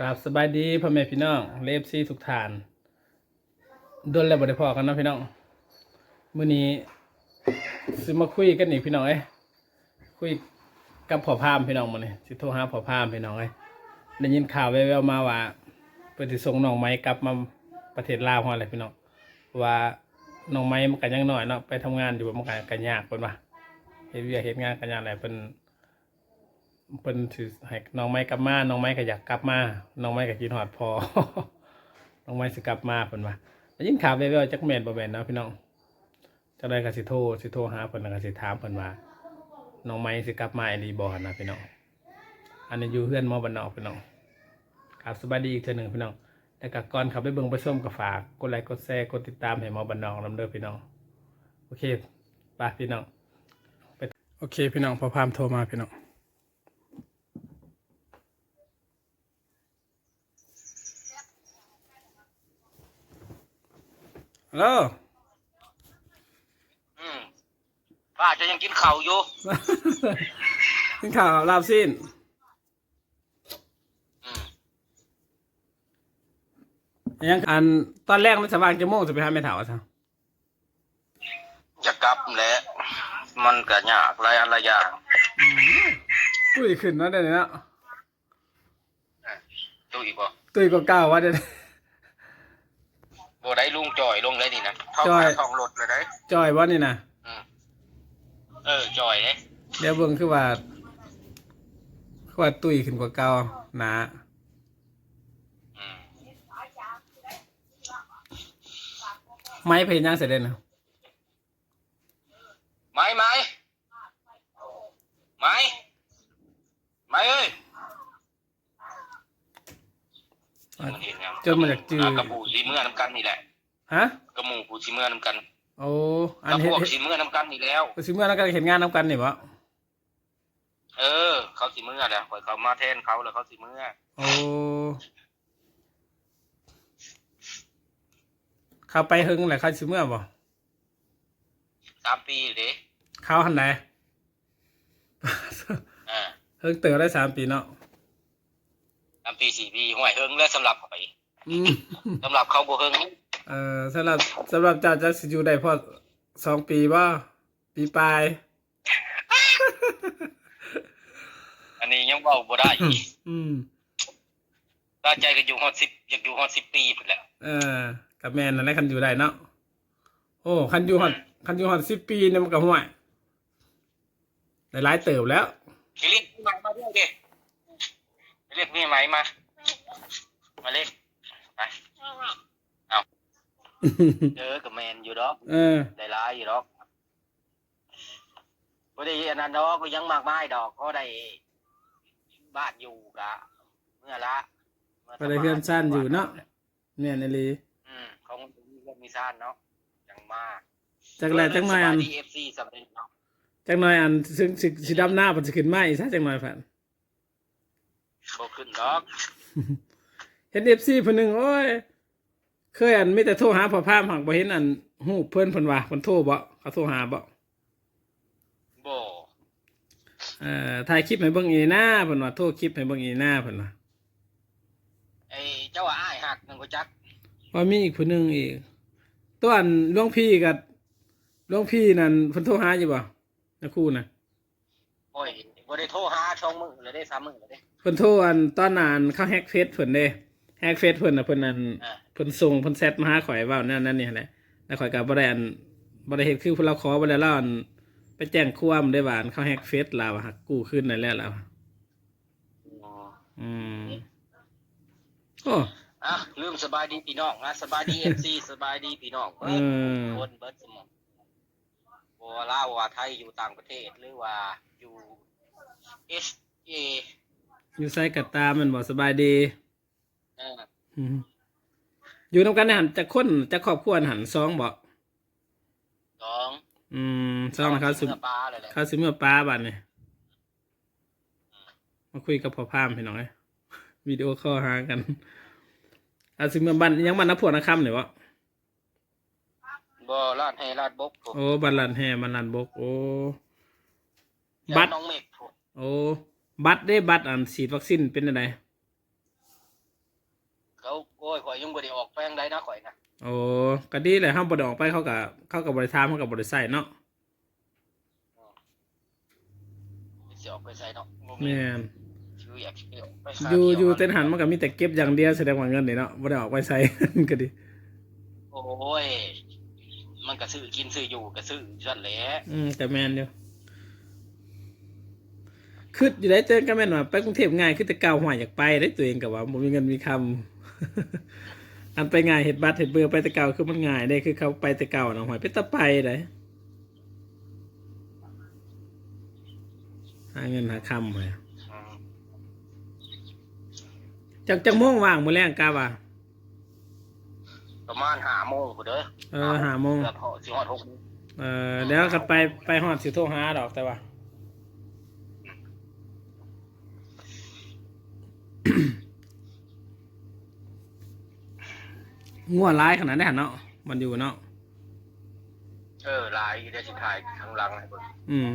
กราบสบายดีพ่อแม่พี่น้องเลฟซีทุกทานดนแล้วบ่ได้พอกันนะพี่น้องมื้อนี้สิมาคุยกันอีกพี่น้องเอ้คุยกับพ่อพามพี่น้องมื้อนี้สิโทรหาพ่อพามพี่น้องเอ้ได้ยินข่าวแว่วๆมาว่าเพิ่นสิส่งน้องไม้กลับมาประเทศลาวฮอดเลยพี่น้องว่าน้องไม้มันก็ยังน้อยเนาะไปทำงานอยู่มันก็ก็ยากเพิ่นว่าเฮ็ดเวียกเฮ็ดงานก็ยากแหละเพิ่น เพิ่นสิให้น้องไม้กลับมา น้องไม้ก็อยากกลับมา น้องไม้ก็คิดฮอดพอ น้องไม้สิกลับมาเพิ่นว่าได้ยินข่าวแว่วๆจักแม่นบ่แม่นเนาะพี่น้องจังได้ก็สิโทรสิโทรหาเพิ่นแล้วก็สิถามเพิ่นว่า น้องไม้สิกลับมาอีหลีบ่นนะพี่น้อง อันนี้อยู่เฮือนหมอบ้านนอกพี่น้องครับสบายดีอีกเทื่อหนึงพี่น้องแล้วก็ก่อนขับไปเบิ่งไปส้มก็ฝากกดไลค์กดแชร์กดติดตามให้หมอบ้านนอกนํเด้อพี่น้อง โอเคไปพี่น้องโอเคพี่น้องพอพามโทรมาพี่น้อง ฮัลโหลอืมป้าจะยังกินข้าวอยู่ กินข่าวลาบสิ้น อืมยังอันตอนแรกมันสว่างจะโมงจะไปหาแม่ถาวะจะกลับแหล้วมันก็ยากหลายอันหลายอย่างตุ้ยขึ้นเนาะเดี๋ยวนี้เนาะอะตู้อีกบ่ตุ้ยก็ก้าวว่าเดี๋ยวนี้ บ่ได้ลุงจ่อยลงเลยนี่นะเข้าจ่อย มาท้องรถเลยได้จอยว่านี่นะอืมเออจ่อยเด้เดี๋ยวเบิ่งคือว่าคือว่าตุ้ยขึ้นกว่าเก่าหนาอืมไม้เพยยังเสร็จเลยนะไม้ไม้ไม้ไม้เอ้ยมันเห็นยัง จนมาจากจืออะกระปูสีเมื่อน้ำกันนี่แหละฮะกระหมูปูสีเมื่อน้ำกันโอ้อักนระเห็พนวกเห็นสีเมื่อน้ำกันนี่แล้ว สิเมื่อแล้วก็เห็นงานนำกันนี่บ่เออ เขาสีเมื่อแหละข่อยเขามาแทนเขาแล้วเขาสีเมื่อโอ้เขาไปหึงแหละเขาสิเมื่อบ่สามปีเด้เขาหันไหน อ่าเฮิงเติบได้สามปีเนาะ สามปีสี่ปีห่วยเฮิงแล้วสำหรับข่อยอืม สำหรับเขาบ่เฮิงเอ่อสำหรับสำหรับเจ้าจะสิอยู่ได้พอสองปีบ่ปีปลาย อันนี้ยังเว้าบ่ได้อีกอืมตาใจก็อยู่ฮอดสิบอยากอยู่ฮอดสิบปีพุ่นแหละเออกับแม่นนั่นแหละคันอยู่ได้เนาะโอ้คันอยู่ฮอดคันอยู่ฮอดสิบปีเนี่ยมันก็ห่วยได้หลายเติบแล้ว ไปเรียกพี่ไหมมาด้วยดิไปเรียกพี่ไหมมา มาเล่น ไปเอาเจอกับแมนอยู่ดอกเออได้หลายอยู่ดอกบ่ได้อันนั้นดอกก็ยังมากมายดอกก็ได้บ้านอยู่กะเมื่อละมื่ก็ได้เพื่อนสั้นอยู่เนาะแม่นอีหลีอืมเขามีเพื่อนมีซ่านเนาะจังมากจักแลจักหน่อยอันดีเอฟซีสำเร็จเนาะจักหน่อยอันซึ่งสิสิดำหน้ามันสิขึ้นมาอีกซะจักหน่อยฝันบ่ขึ้นดอก เห็น FC เพิ่นหนึงโอ้ยเคยอันมีแต่โทรหาพ่อพามหักบ่เห็นอันฮู้เพิ่นเพิ่นว่าเพิ่นโทรบ่เขาโทรหาบ่บ่เอ่อถ่ายคลิปให้เบิ่งอีหน้าเพิ่นว่าโทรคลิปให้เบิ่งอีหน้าเพิ่นว่าไอ้เจ้าว่าอ้ายหักนึงก็จักว่ามีอีกผู้หนึงอีกตัวอันหลวงพี่กับหลวงพี่นั่นเพิ่นโทรหาอยู่บ่นะครู่น่ะโอ้ยบ่ได้โทรหาช่องมึงเลยได้3มื้อเลยเด้เพิ่นโทรอันตอนนั้นเขาแฮ็กเฟซเพิ่นเด้ แฮ็กเฟซเพิ่นน่ะเพิ่นนั่นอ่า เพิ่นส่งเพิ่นแชทมาหาข่อยเว้านั่นนั่นนี่แหละแล้วข่อยก็บ่ได้อันบ่ได้เฮ็ดคือเพิ่นเราขอบ่ได้เราอันไปแจ้งความได้ว่าอันเขาแฮ็กเฟซเราหักกู้คืนนั่นแหละแล้วอืมโอ้ อะลืมสบายดีพี่น้องนะสบายดี FC สบายดีพี่น้องเอเบิดอ คนเบิดสมองบ่ว่าลาวว่าไทยอยู่ต่างประเทศหรือว่าอยู่ SA อยู่ไสก็ตามมันบ่สบายดีเอออืมอยู่นำกันในหันจักคนจักครอบครัวหันสองบ่สองอืมสองนะครับสิเนื้อปลาเลยแหละเขาสิเมื่อป้าบัดนี่มาคุยกับพ่อพามพี่น้องเอ้ยวิดีโอคอลหากันอาสิเมื่อบันยังบันนับพวกนะคำเนี่ยวะบ่ลาดให้ลาดบกผมโอ้บันลันแห่บันลันบกโอ้แล้วบัตรน้องเมฆผมโอ้บัตรได้บัตรอันฉีดวัคซีนเป็นอะไรเขาโอ้ยข่อยยังบ่ได้ออกแปลงใดนะข่อยนะโอ้ก็ดีเลยห้ามบ่ได้ออกไปเขาก็เขาก็บ่ได้ถามเขาก็บ่ได้ใส่เนาะสิออกไปใส่เนาะบ่มีแม่นชื่ออยากสิออกไปอยู่หาที่วอยู่เต้นหันมันก็มีแต่เก็บอย่างเดียวแสดงว่าเงินนี่เนาะบ่ได้ออกไปใส่ก็ดี โอ้ยมันก็ซื้อกินซื้ออยู่ก็ซื้อซั่นแหละอืมแต่แม่นอยู่คืออยู่ได้เจอกันแม่นว่าไปกรุงเทพง่ายคือแต่เก่าหวยอยากไปได้ตัวเองก็ว่าบ่มีเงินมีคำ อันไปง่ายเฮ็ดบัตรเฮ็ดเบอร์ไปแต่เก่าคือมันง่ายได้คือเขาไปแต่เก่าเนาะหวยไปแตะไปได้หาเงินหาคำหวยอืมจักจักโมงว่างมื้อแรงกะว่าประมาณ5โมงพุ่นเด้อเออห้าโมงเกือบฮอดสิฮอด6โมงเออเดี๋ยวกันไปไปฮอดสิโทรหาดอกแต่ว่า งัวร้ายขนาดได้หันเนาะมันอยู่เนาะเออลายเดี๋ยวสิถ่ายข้างหลังให้เบิ่งอืม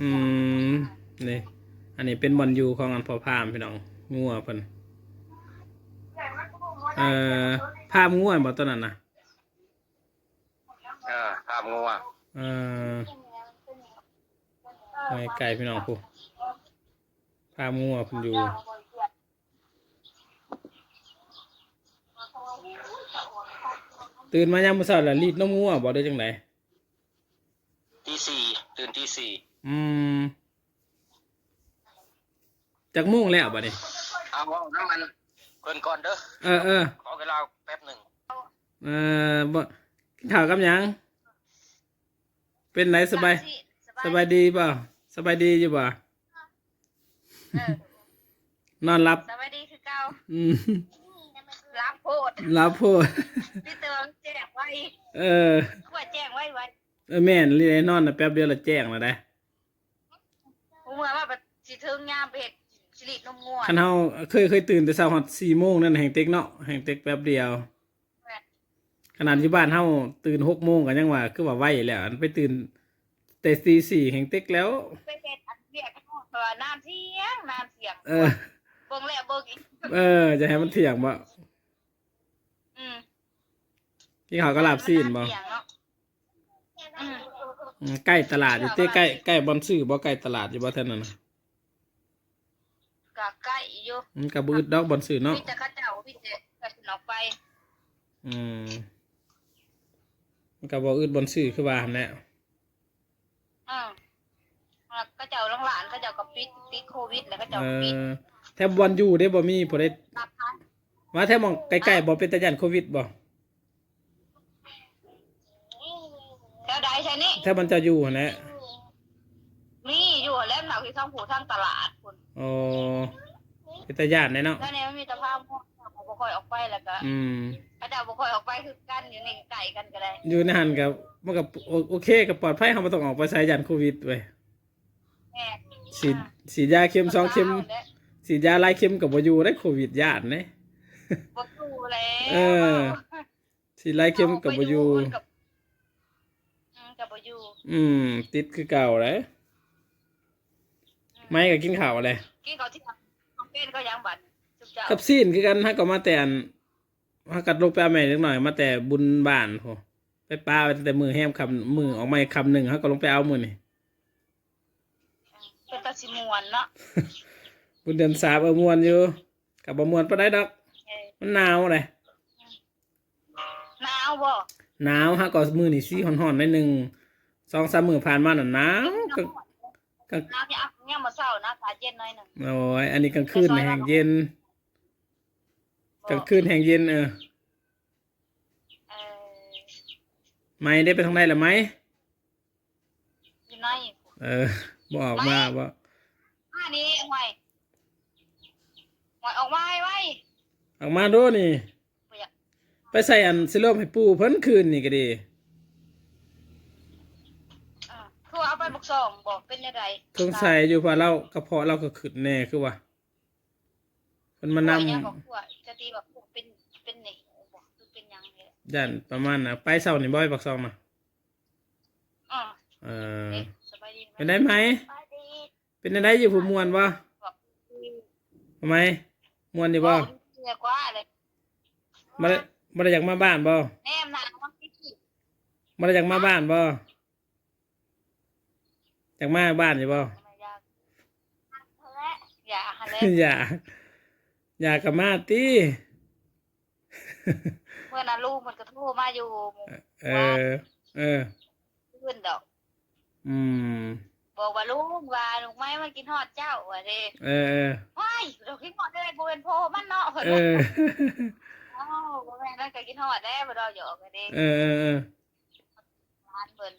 อืมนี่อันนี้เป็นบอลยูของอันพอพามพี่น้องงัวเพิ่นเอ่อพามงัวบ่ตัวนั้นนะเออภาพงัวเอ่อไว้ไกลพี่น้องผู้พามงัวเพิ่นอยู่ ตื่นมายามมื้อเช้าแล้วรีดนมงัวบ่ได้จังไดที่สี่ตื่นที่สี่อืมจักโมงแล้วบัดนี้เอาเอาน้ำมันเพิ่นก่อนเด้อเออเออขอเวลาแป๊บหนึ่งเออบ่กินข้าวกับหยังเป็นไหนสบายสบายดีเปล่าสบายดีอยู่บ่เออนอนรับสวัสดีคือเก่า อืมรับโพ ดรับโพดพี่เติมแจ้งไว้เออขวดแจ้งไว้ไว้เออแม่นรีได้นอนน่ะแป๊บเดียวละแจ้งแล้วได้ผมเมื่อว่าบัดสิถึงยามไปเฮ็ดสิรินมงัวคันเฮาเคยเคยตื่นแต่เช้าฮอด4โมงนั่นแห่งเต็กเนาะแห่งเต็กแป๊บเดียว ขนาดอยู่บ้านเฮาตื่น6โมงก็ยังว่า คือว่าไวแล้วอันไปตื่นแต่ตีสี่แห่งเต็กแล้วไปเฮ็ดอันเรียกเพราะว่าน้ำเที่ยงน้ำเสียงเออเบิ่งแล้วเบิ่งอีกเออจะให้มันเถียงบ่ อืม กินข้าวก็ลาบซีนบ่เสียงเนาะอืมอืมใกล้ตลาดอยู่เต้ใกล้ใกล้บอนซื้อบ่ใกล้ตลาดอยู่บ่แท่นั้นน่ะก็ใกล้อยู่มันก็บ่อึดดอกบอนซื้อเนาะ พี่จะเข้าเจ้าพี่จะก็สิออกไปอืมมันก็บ่อึดบอนซื้อคือว่าหั่นแหละอืมแล้วก็เจ้าโรงหลานก็เจ้าก็ปิดติดโควิดแล้วก็เจ้าเอปิดอแถบบอนอยู่ได้บ่มีผู้ใดรับทานว่าแถบหมองใกล้ๆบ่เป็นตาย่านโควิดบ่ แถวใดใช่นี่ แถบมันจะอยู่หั่นแหละมีอยู่แล้วหนักที่ท้องผูทางตลาดคุณอ๋อเป็นตาย่านแน่เนาะแล้วเนี่ยมันมีแตะภาพพวกเขาบ่ค่อยออกไปแล้วก็อืม พระเจ้าบ่ค่อยออกไปคือกันอยู่ในไก่กันก็ได้อยู่ในหันกับมันก็โอโอเคก็ปลอดภัยเฮาบ่ต้องออกไปใส่ย่านโควิดเว้ยแม่ฉีดฉีดยาเข็มสองเข็มฉีดยาหลายเข็มก็บ่อยู่ได้โควิดย่านเด้บ่อยู่แล้วเออ ฉีดหลายเข็มก็บ่อยู่อืมก็บ่ อยู่อืม ติดคือเก่าเลยไม่ก็กินข้าวอะไรกินข้าวที่ทำเป็นก็ยังบัดจุบเจ้ากับซีนคือกันฮะก็มาแต่อันฮะกัดลงไปเอาแม่เล็กหน่อย มาแต่บุญบ้านโหไปป้าไปแต่มือแฮมคำมือออกมาอีกคำหนึ่งฮะก็ลงไปเอามือนี่เป็นตาสิมวนเนาะบุญเดือนสามเออมวนอยู่กับบมวนปะได้ดอกเออมันหนาวเลยหนาวบ่หนาวฮะก็มือนี่ซี่ห่อนๆในอยหนึ่ง สองสามมือผ่านมาน่ะหนาวก็ก็หนาวเนี่ยเนี่ยามมาเช้านะอากาศเย็นหน่อยหนึ่งโอ้ยอันนี้กลางคืนแห่งเย็นกลางคืนแห่งเย็นเออไม่ได้ไปทางใดหรือไหมอยู่ในเออบอกมาว่าอันนี้หวยหวยออกมาให้ไว้ออกมาดูนี่ ไปใส่อันซิโลมให้ปูเพิ่นคืนนี่ก็ดี เออ คือว่าเอาไปบักซองบอกเป็นจังไดสงสัยอยู่เพราะเรากระเพาะเราก็ขึ้นแน่คือว่าเพิ่นมานำว่าหยังก็คือว่าจะตีแบบเป็นเป็นนี่บอกคือเป็นหยังนี่แหละย่านประมาณน่ะไปเช้านี่บ่อยปักซองมาอ่าเออเอ๊ะสบายดีเป็นได้ไหมสบายดีเป็นได้อยู่ผู้มวนบ่บอกทำไมมวนอยู่บ่บอกจเรียกว่าเลยบ่ได้บ่ได้อยากมาบ้านบ่แนมหนาว่าพี่ขี้บ่ได้อยากมาบ้านบ่ อยากมาบ้านอยู่บ่ไม่ยากและอย่าหันเลยอยากอยากกลับมาติเมื่อนั้นลูกมันก็โทรมาอยู่หมู่เออ เออพื้นดอก อืมบอกว่าลุงว่าลุงไม่มากินฮอดเจ้าว่าเด้เออเออว้ายเราคิดฮอดได้บ่เป็นโพมันเนาะเพิ่นเอว่าอเอ้าบ่แม่นนั่นก็กินฮอดได้บ่ดอกหยอกกันเด้เออเออเออร้านเพิ่น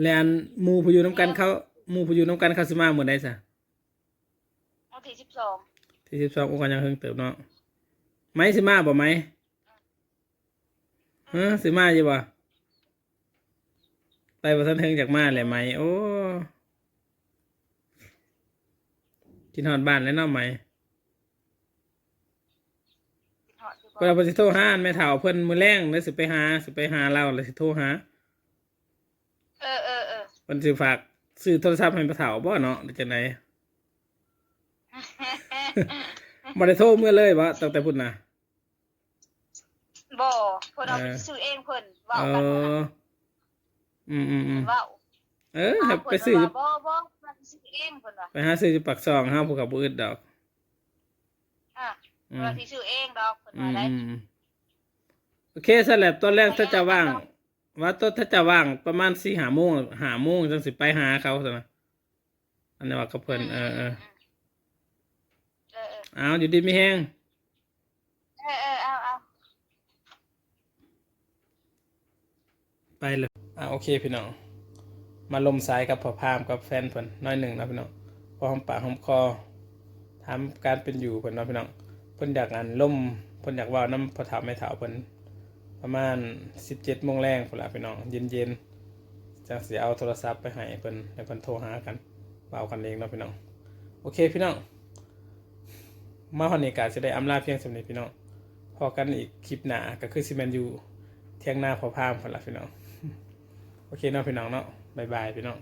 แลนหมู่ผู้อยู่นํกันเขาหมู่ผู้อยู่นํกันเขาสิมาหมดได้ซะวันที่12ที่12องค์การยังเฮิงเติบเนาะไหมสิมาบ่ไหมฮะสิมาอยู่บ่ไปบ่ทันเฮิงจากมาแหละไหมโอ้กินฮอดบ้านแล้วเนาะไหมกินฮอดอยู่เวลาเพิ่นสิโทรหาแม่เฒ่าเพิ่นมื้อแรงแล้วสิไปหาสิไปหาเราแล้วสิโทรหา เออเออเออเพิ่นสิฝากซื้อโทรศัพท์ให้แม่เฒ่าบ่เนาะหรือจังไดบ่ได้โทรเมื่อเลยบ่ตั้งแต่พุ่นน่ะบ่เพิ่นเอาไปเออซื้อเองเพิ่นเว้าเอกันเพิ่นอน่ะอืมอืมอืมเว้าเออครับไปซื้อเพิ่นว่าบ่บ่เพิ่นซื้อเองเพิ่นว่าไปหาซื้ออยู่ปากซองเฮาผู้กับบ่อึดดอกอะอืเพิ่นมว่าสิซื้อเองดอกเพิ่นอืว่ามได้อืมโอเคซะแหละตอนแรกถ้าจะว่าง ว่าตอนถ้าจะว่างประมาณ4 5โมง5โมงจังสิไปหาเขาซั่นนะอันนี้ว่ากับเพิ่นเออเออเออเออเอาอยู่ดีมีแฮงเออเออเอาเอาไปเลยอ่าโอเคพี่น้องมาลมสายกับพ่อพามกับแฟนเพิ่นน้อยหนึ่งนะพี่น้องพอหอมปากหอมคอถามการเป็นอยู่เพิ่นเนาะพี่น้องเพิ่นอยากงานล่มเพิ่นอยากเว่าน้ำพ่อถามแม่ถาวเพิ่น ประมาณ 17โมงแรงพุ่นละพี่น้องเย็นๆจังสิเอาโทรศัพท์ไปให้เพิ่นให้เพิ่นโทรหากันเบากันเองเนาะพี่น้อง โอเคพี่น้องมาฮอนี้ก็สิได้อำลาเพียงสำเร็จพี่น้องพอกันอีกคลิปหน้าก็คือซีเมนยูเที่ยงหน้าพ่อพามพุ่นละพี่น้อง โอเคเนาะพี่น้องเนาะบายบายพี่น้อง